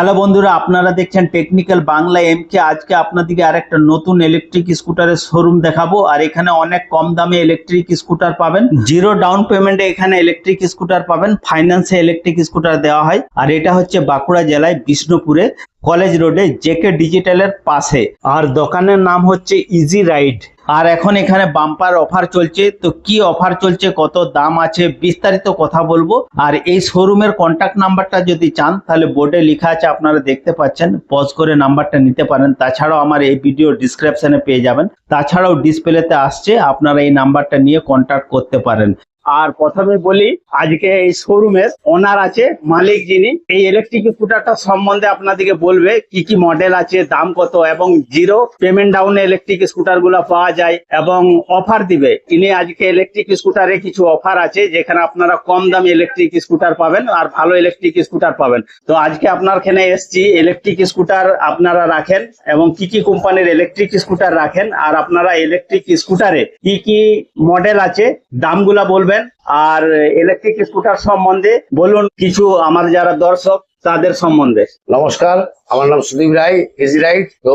Hello বন্ধুরা, আপনারা দেখছেন টেকনিক্যাল বাংলা এমকে আজকে আপনাদেরকে আরেকটা নতুন ইলেকট্রিক স্কুটারের শোরুম দেখাবো, আর এখানে অনেক কম দামে ইলেকট্রিক স্কুটার পাবেন। জিরো ডাউন পেমেন্টে এখানে ইলেকট্রিক স্কুটার পাবেন। ফাইন্যান্সে ইলেকট্রিক স্কুটার দেওয়া হয়। আর এটা হচ্ছে বাঁকুড়া জেলায় বিষ্ণুপুরে কলেজ রোডে জেকে ডিজিটালের পাশে। আর দোকানের নাম হচ্ছে ইজি রাইড আর এখন এখানে বাম্পার অফার চলছে। তো কি অফার চলছে, কত দাম আছে, বিস্তারিত কথা বলব। আর এই শোরুমের কন্ট্যাক্ট নাম্বারটা যদি চান, তাহলে বোর্ডে লেখা আছে, আপনারা দেখতে পাচ্ছেন। পজ করে নাম্বারটা নিতে পারেন। তাছাড়াও আমার এই ভিডিও ডিসক্রিপশনে পেয়ে যাবেন। তাছাড়াও ডিসপ্লেতে আসছে, আপনারা এই নাম্বারটা নিয়ে কন্ট্যাক্ট করতে পারেন। আর প্রথমে বলি, আজকে এই শোরুমের ওনার আছে মালিক যিনি। এই ইলেকট্রিক স্কুটারটা সম্বন্ধে আপনাদেরকে বলবে, কি কি মডেল আছে, দাম কত, এবং জিরো পেমেন্ট ডাউনে ইলেকট্রিক স্কুটারগুলো পাওয়া যায়, এবং অফার দিবে। ইনি আজকে ইলেকট্রিক স্কুটারে কিছু অফার আছে, যেখানে আপনারা কম দামে ইলেকট্রিক স্কুটার পাবেন আর ভালো ইলেকট্রিক স্কুটার পাবেন। তো আজকে আপনার এখানে এসছি ইলেকট্রিক স্কুটার আপনারা রাখেন, এবং কি কি কোম্পানির ইলেকট্রিক স্কুটার রাখেন, আর আপনারা ইলেকট্রিক স্কুটারে কি কি মডেল আছে, দামগুলা বলবেন। আর ইলেকট্রিক স্কুটার সম্বন্ধে বলুন কিছু আমার যারা দর্শক তাদের সম্বন্ধে। নমস্কার আমার নাম সুদীপ রায় এজি রাইড তো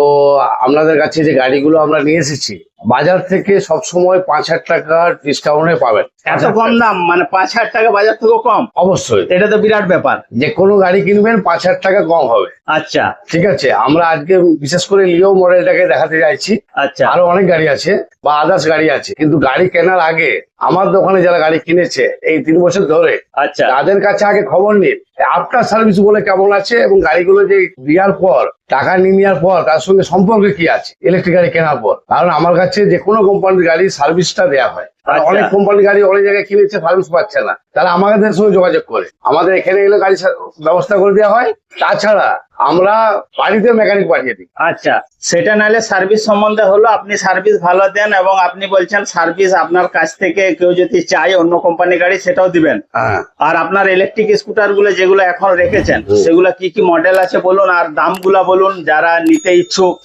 আপনাদের কাছে যে গাড়িগুলো আমরা নিয়ে এসেছি বাজার থেকে সব সময় পাঁচ হাজার টাকার ডিসকাউন্টে পাবেন। এত কম দাম মানে পাঁচ হাজার টাকা বাজার থেকেও কম? অবশ্যই। এটা তো বিরাট ব্যাপার। যে কোনো গাড়ি কিনবেন পাঁচ হাজার টাকা কম হবে। আচ্ছা। ঠিক আছে আমরা আজকে বিশেষ করে লিও মডেলটাকে দেখাতে চাইছি। আচ্ছা। আরও অনেক গাড়ি আছে বা আদার্স গাড়ি আছে কিন্তু গাড়ি কেনার আগে আমার দোকানে যারা গাড়ি কিনেছে এই তিন বছর ধরে আচ্ছা। তাদের কাছে আগে খবর নিন আফটার সার্ভিস বলে কেমন আছে এবং গাড়িগুলো যে দেওয়ার পর টাকা নিয়ে নেওয়ার পর তার সঙ্গে সম্পর্কে কি আছে? ইলেকট্রিক গাড়ি কেনার পর। কারণ আমার কাছে যে কোনো কোম্পানির গাড়ি সার্ভিসটা দেওয়া হয়। আর আচ্ছা। অনেক কোম্পানির গাড়ি অনেক জায়গায় কিনেছে সার্ভিস পাচ্ছে না। তাহলে আমাদের সঙ্গে যোগাযোগ করে। আমাদের এখানে এলে গাড়ি ব্যবস্থা করে দেওয়া হয়। তাছাড়া আমরা বাড়িতে মেকানিক পাঠিয়ে দিই। আচ্ছা সেটা নাহলে সার্ভিস সম্বন্ধে হলো আপনি সার্ভিস ভালো দেন এবং আপনি বলছেন সার্ভিস আপনার কাছ থেকে কেউ যদি চায় অন্য কোম্পানি গাড়ি সেটাও দিবেন। হ্যাঁ। আর আপনার ইলেকট্রিক স্কুটারগুলো যেগুলো এখন রেখেছেন সেগুলো কি কি মডেল আছে বলুন? আর দামগুলা বলুন। যারা নিতে ইচ্ছুক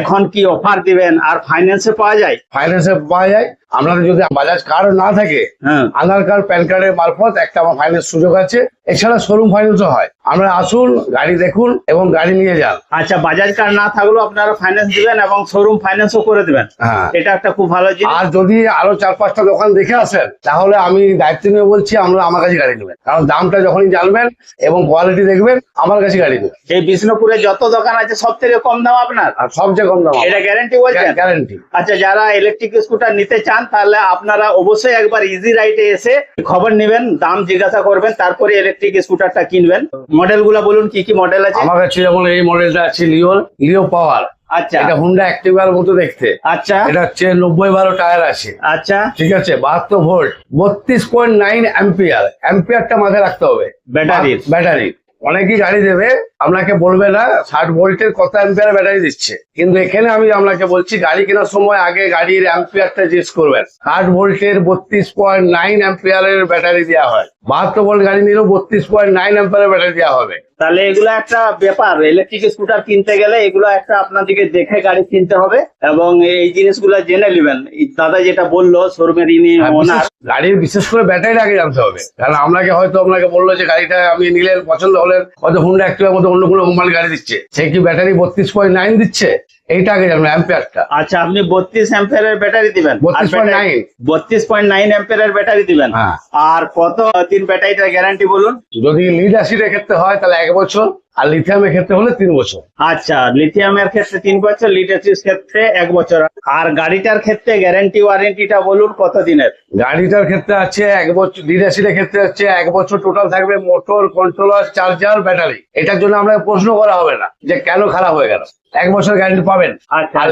এখন কি অফার দিবেন? আর ফাইন্যান্সে পাওয়া যায়? ফাইন্যান্সে পাওয়া যায়। আপনাদের যদি বাজাজ কার্ড না থাকে হ্যাঁ। আধার কার্ড প্যান কার্ডের মারফত একটা আমার ফাইন্যান্স সুযোগ আছে। এছাড়া শোরুম ফাইন্যান্সও হয়। আমরা আসুন গাড়ি দেখুন এবং গাড়ি নিয়ে যান। আচ্ছা বাজাজ কার্ড না থাকলেও আপনারা ফাইন্যান্স দিবেন এবং শোরুম ফাইন্যান্সও করে দিবেন। হ্যাঁ। এটা একটা খুব ভালো জিনিস। আর যদি আরও চার পাঁচটা দোকান দেখে আসেন তাহলে আমি দায়িত্ব নিয়ে বলছি আমরা আমার কাছে গাড়ি নেবেন। কারণ দামটা যখনই জানবেন এবং কোয়ালিটি দেখবেন আমার কাছে গাড়ি নেবেন। এই বিষ্ণুপুরে যত দোকান আছে সব থেকে কম দাম আপনার? আর সবচেয়ে কম দাম এটা গ্যারান্টি বলছেন? গ্যারান্টি আচ্ছা যারা ইলেকট্রিক স্কুটার নিতে চান তাহলে আপনারা অবশ্যই একবার ইজি রাইটে এসে খবর নেবেন দাম জিজ্ঞাসা করবেন তারপরে ইলেকট্রিক স্কুটারটা কিনবেন। মডেলগুলা বলুন কি কি মডেল আছে? আমার কাছে যেমন এই মডেলটা আছে লিও লিও পাওয়ার আচ্ছা। এটা হুন্ডা অ্যাক্টিভার মতো দেখতে। আচ্ছা। এটা হচ্ছে নব্বই বারো টায়ার আছে। আচ্ছা। ঠিক আছে বাহাত্তর ভোল্ট বত্রিশ পয়েন্ট নাইন অ্যাম্পিয়ার অ্যাম্পিয়ারটা মাথায় রাখতে হবে। ব্যাটারির ব্যাটারি অনেকেই গাড়ি দেবে। আপনাকে বলবে না ষাট ভোল্টের কত অ্যাম্পিয়ার ব্যাটারি দিচ্ছে। কিন্তু এখানে আমি আপনাকে বলছি গাড়ি কেনার সময় আগে গাড়ির অ্যাম্পিয়ারটা জিজ্ঞেস করবেন। ষাট ভোল্টের বত্রিশ পয়েন্ট নাইন অ্যাম্পিয়ারের ব্যাটারি দেওয়া হয়। বাহাত্তর ভোল্ট গাড়ি নিলেও বত্রিশ পয়েন্ট নাইন অ্যাম্পিয়ারের ব্যাটারি দেওয়া হবে। তাহলে এগুলো একটা ব্যাপার ইলেকট্রিক স্কুটার কিনতে গেলে এগুলো একটা আপনাদেরকে দেখে গাড়ি কিনতে হবে এবং এই জিনিসগুলো জেনে নেবেন। দাদা যেটা বলল শোরুমের ইনি ওনার গাড়ির বিশেষ করে ব্যাটারি আগে জানতে হবে। কারণ আপনাকে হয়তো আপনাকে বলল যে গাড়িটা আপনি নিলেন পছন্দ হলেন হয়তো হুন্ডা অ্যাক্টিভার মতো অন্য কোনো মোবাইল গাড়ি দিচ্ছে। সে কি ব্যাটারি বত্রিশ পয়েন্ট নাইন দিচ্ছে? এইটা আগে জানবেন অ্যাম্পিয়ারটা আচ্ছা আপনি বত্রিশ অ্যাম্পিয়ারের ব্যাটারি দিবেন। 32.9 বত্রিশ পয়েন্ট নাইন অ্যাম্পিয়ারের ব্যাটারি দিবেন। হ্যাঁ। আর কত দিন ব্যাটারিটার গ্যারান্টি বলুন। যদি লিড অ্যাসিডের ক্ষেত্রে হয় তাহলে এক বছর। আর লিথিয়ামের ক্ষেত্রে হলে তিন বছর। আচ্ছা লিথিয়ামের ক্ষেত্রে তিন বছর লিটাসিস ক্ষেত্রে এক বছর। আর গাড়িটার ক্ষেত্রে গ্যারান্টি ওয়ারেন্টিটা বলুন কত দিনের গাড়িটার ক্ষেত্রে আছে এক বছর অ্যাসিডের ক্ষেত্রে হচ্ছে এক বছর টোটাল থাকবে মোটর কন্ট্রোলার চার্জার ব্যাটারি এটার জন্য আমরা প্রশ্ন করা হবে না যে কেন খারাপ হয়ে গেল। এক বছর গ্যারান্টি পাবেন। আচ্ছা আর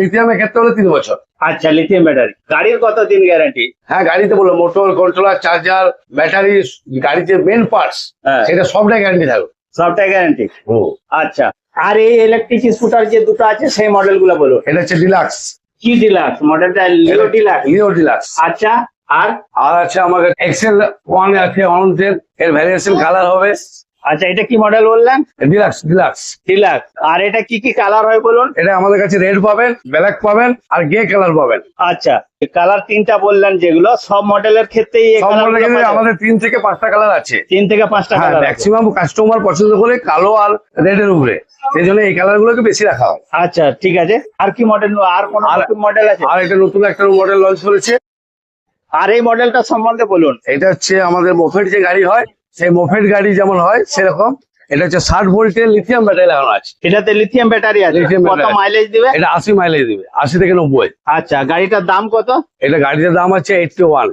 লিথিয়ামের ক্ষেত্রে হলে তিন বছর। আচ্ছা লিথিয়াম ব্যাটারি গাড়ির কত দিন গ্যারান্টি হ্যাঁ গাড়িতে বলল মোটর কন্ট্রোলার চার্জার ব্যাটারি গাড়ির যে মেন পার্টস হ্যাঁ। সেটা সবটাই গ্যারান্টি থাকবে। সবটাই গ্যারান্টি। আচ্ছা আর এই ইলেকট্রিক স্কুটার যে দুটো আছে সেই মডেলগুলো বলো। এটা হচ্ছে ডিলাক্স কি ডিলাক্স মডেলটা লিও ডিলাক্স লিও ডিলাক্স আচ্ছা আর? আর আছে আমাদের এক্সেল ওয়ান আছে অনন্তের এর ভ্যারিয়েশন কালার হবে। আচ্ছা এটা কি মডেল বললেন? ডিলাক্স ডিলাক্স ডিলাক্স আর এটা কি কি কালার হয় বলুন? এটা আমাদের কাছে রেড পাবেন ব্ল্যাক পাবেন আর গে কালার পাবেন। আচ্ছা কালার তিনটা বললেন যেগুলো সব মডেলের ক্ষেত্রেই সব? আমাদের তিন থেকে পাঁচটা কালার আছে। তিন থেকে পাঁচটা কালার ম্যাক্সিমাম কাস্টমার পছন্দ করে কালো আর রেড এর উপরে। সেই জন্য এই কালার গুলোকে বেশি রাখা হয়। আচ্ছা ঠিক আছে। আর কি মডেল আর কোন মডেল আছে? আর এটা নতুন একটা মডেল লঞ্চ করেছে। আর এই মডেলটা সম্বন্ধে বলুন। এটা হচ্ছে আমাদের মোফেড যে গাড়ি হয় সেই মোফেট গাড়ি যেমন হয় সেরকম। এটা হচ্ছে ষাট ভোল্টের লিথিয়াম ব্যাটারি লাগানো আছে। এটাতে লিথিয়াম ব্যাটারি আছে? লিথিয়াম কত মাইলেজ দিবে? এটা আশি মাইলেজ দিবে আশি থেকে নব্বই। আচ্ছা গাড়িটার দাম কত? এটা গাড়িটার দাম আছে এইটটি ওয়ান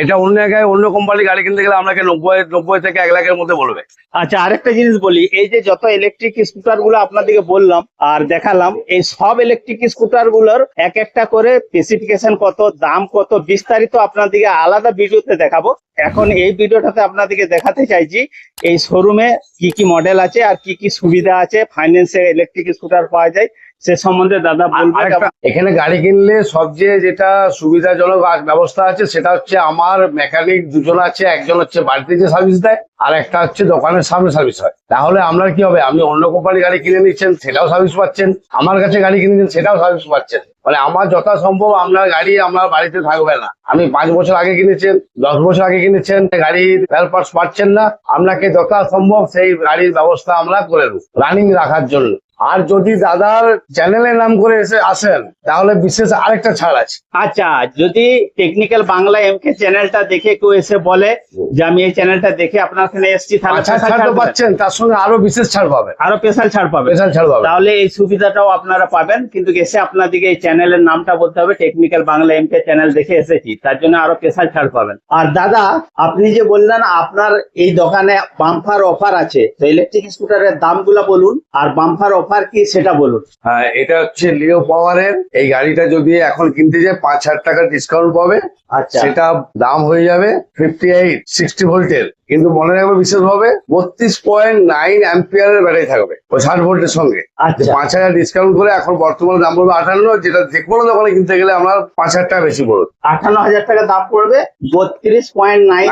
এটা অন্য জায়গায় অন্য গাড়ি কিনতে গেলে আপনাকে নব্বই নব্বই থেকে এক লাখের মধ্যে বলবে। আচ্ছা আরেকটা জিনিস বলি এই যে যত ইলেকট্রিক স্কুটারগুলো আপনাদেরকে বললাম আর দেখালাম এই সব ইলেকট্রিক স্কুটারগুলোর এক একটা করে স্পেসিফিকেশন কত দাম কত বিস্তারিত আপনাদেরকে আলাদা ভিডিওতে দেখাবো। এখন এই ভিডিওটাতে আপনাদেরকে দেখাতে চাইছি এই শোরুমে কি কি মডেল আছে আর কি কি সুবিধা আছে ফাইন্যান্সে ইলেকট্রিক স্কুটার পাওয়া যায়। সে সম্বন্ধে দাদা বলবে। এখানে গাড়ি কিনলে সবচেয়ে যেটা সুবিধাজনক ব্যবস্থা আছে সেটা হচ্ছে আমার মেকানিক দুজন আছে একজন হচ্ছে বাড়িতে যে সার্ভিস দেয় আর একটা হচ্ছে দোকানের সামনে সার্ভিস হয়। তাহলে আপনার কি হবে? আপনি অন্য কোম্পানির গাড়ি কিনে নিচ্ছেন সেটাও সার্ভিস পাচ্ছেন আমার কাছে গাড়ি কিনে নিচ্ছেন সেটাও সার্ভিস পাচ্ছেন। মানে আমার যথাসম্ভব আপনার গাড়ি আমার বাড়িতে থাকবে না। আমি পাঁচ বছর আগে কিনেছেন দশ বছর আগে কিনেছেন গাড়ির পার্টস পাচ্ছেন না আপনাকে যথাসম্ভব সেই গাড়ির ব্যবস্থা আমরা করে দেবো রানিং রাখার জন্য। আর যদি দাদার চ্যানেলের নাম করে এসে আসেন তাহলে বিশেষ আরেকটা ছাড় আছে। আচ্ছা যদি টেকনিক্যাল বাংলা এমকে চ্যানেলটা দেখে কেউ এসে বলে যে আমি এই চ্যানেলটা দেখে আপনার এখানে এসছি তাহলে আচ্ছা ছাড়? পাচ্ছেন তার সঙ্গে আরও বিশেষ ছাড় পাবেন। আরও স্পেশাল ছাড় পাবে স্পেশাল ছাড় পাবেন। তাহলে এই সুবিধাটাও আপনারা পাবেন কিন্তু এসে আপনাদেরকে এই চ্যানেলের নামটা বলতে হবে টেকনিক্যাল বাংলা এমকে চ্যানেল দেখে এসেছি তার জন্য আরও স্পেশাল ছাড় পাবেন। আর দাদা আপনি যে বললেন আপনার এই দোকানে বাম্পার অফার আছে তো ইলেকট্রিক স্কুটারের দামগুলো বলুন আর বাম্পার অফার কি সেটা বলুন। হ্যাঁ এটা হচ্ছে লিও পাওয়ারের এই গাড়িটা যদি এখন কিনতে যায় পাঁচ হাজার টাকা ডিসকাউন্ট পাবে। আচ্ছা। সেটা দাম হয়ে যাবে ফিফটি এইট সিক্সটি ভোল্টের কিন্তু মনে রাখবে বিশেষভাবে বত্রিশ পয়েন্ট নাইন অ্যাম্পিয়ারের ব্যাটারি থাকবে ওই ষাট ভোল্টের সঙ্গে। আচ্ছা। পাঁচ হাজার ডিসকাউন্ট করে এখন বর্তমানে দাম পড়বে আটান্ন যেটা যে কোনো দোকানে কিনতে গেলে আপনার পাঁচ হাজার টাকা বেশি পড়বে। আটান্ন হাজার টাকা দাম পড়বে বত্রিশ পয়েন্ট নাইন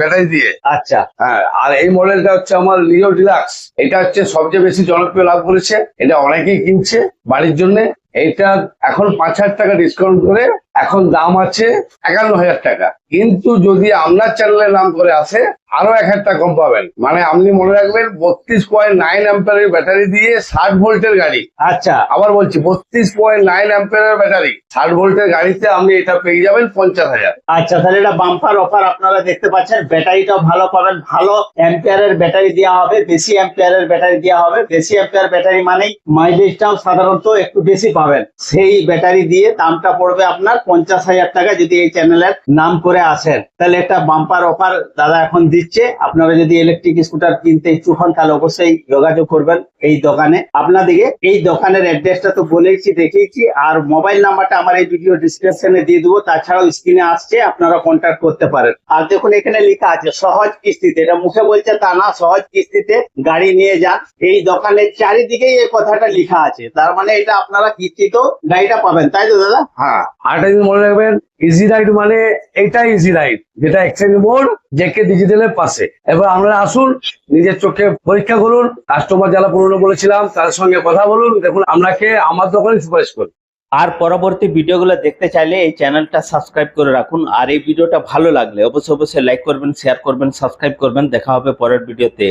ব্যাটারি দিয়ে। আচ্ছা। হ্যাঁ আর এই মডেলটা হচ্ছে আমার লিও ডিলাক্স এটা হচ্ছে সবচেয়ে বেশি জনপ্রিয় লাভ করেছে। এটা অনেকেই কিনছে বাড়ির জন্য। এটা এখন পাঁচ হাজার টাকা ডিসকাউন্ট করে এখন দাম আছে একান্ন হাজার টাকা। কিন্তু যদি আপনার চ্যানেলের নাম করে আসে আরও এক হাজার টাকা কম পাবেন। মানে আপনি মনে রাখবেন বত্রিশ পয়েন্ট নাইন অ্যাম্পারের ব্যাটারি দিয়ে ষাট ভোল্টের গাড়ি। আচ্ছা। আবার বলছি বত্রিশ পয়েন্ট নাইন অ্যাম্পারের ব্যাটারি ষাট ভোল্টের গাড়িতে আপনি এটা পেয়ে যাবেন পঞ্চাশ হাজার। আচ্ছা তাহলে এটা বাম্পার অফার আপনারা দেখতে পাচ্ছেন। ব্যাটারিটাও ভালো পাবেন ভালো অ্যাম্পিয়ারের ব্যাটারি দেওয়া হবে বেশি অ্যাম্পিয়ারের ব্যাটারি দেওয়া হবে। বেশি অ্যাম্পিয়ার ব্যাটারি মানেই মাইলেজটাও সাধারণত একটু বেশি পাবেন। সেই ব্যাটারি দিয়ে দামটা পড়বে আপনার পঞ্চাশ হাজার টাকা যদি এই চ্যানেলের নাম করে আসেন। তাহলে একটা বাম্পার অফার দাদা এখন দিচ্ছে। আপনারা যদি ইলেকট্রিক স্কুটার কিনতে ইচ্ছুক হন তাহলে অবশ্যই যোগাযোগ করবেন। এই দোকানে। আপনাদেরকে এই দোকানের অ্যাড্রেসটা তো বলেইছি, দেখিয়েছি, আর মোবাইল নাম্বারটা আমার এই ভিডিও ডিসক্রিপশনে দিয়ে দেবো। তাছাড়াও স্ক্রিনে আসছে, আপনারা কন্ট্যাক্ট করতে পারেন। আর দেখুন, এখানে লেখা আছে, সহজ কিস্তিতে। এটা মুখে বলছে তা না, সহজ কিস্তিতে গাড়ি নিয়ে যান। এই দোকানের চারিদিকেই এই কথাটা লেখা আছে। তার মানে এটা আপনারা কিস্তিতেও গাড়িটা পাবেন, তাই তো দাদা? হ্যাঁ। আরেকটা জিনিস মনে রাখবেন ইজি রাইড মানে এটা ইজি রাইড যেটা এক্সচেঞ্জ মোড জেকে ডিজিটালের পাশে। এবার আপনারা আসুন, নিজের চোখে পরীক্ষা করুন কাস্টমার যারা পুরনো বলেছিলাম, তার সঙ্গে কথা বলুন। দেখুন আপনাকে আমার দোকানে সুপারিশ করুন আর পরবর্তী ভিডিওগুলো দেখতে চাইলে এই চ্যানেলটা সাবস্ক্রাইব করে রাখুন। আর এই ভিডিওটা ভালো লাগলে অবশ্যই অবশ্যই লাইক করবেন শেয়ার করবেন সাবস্ক্রাইব করবেন। দেখা হবে পরের ভিডিওতে।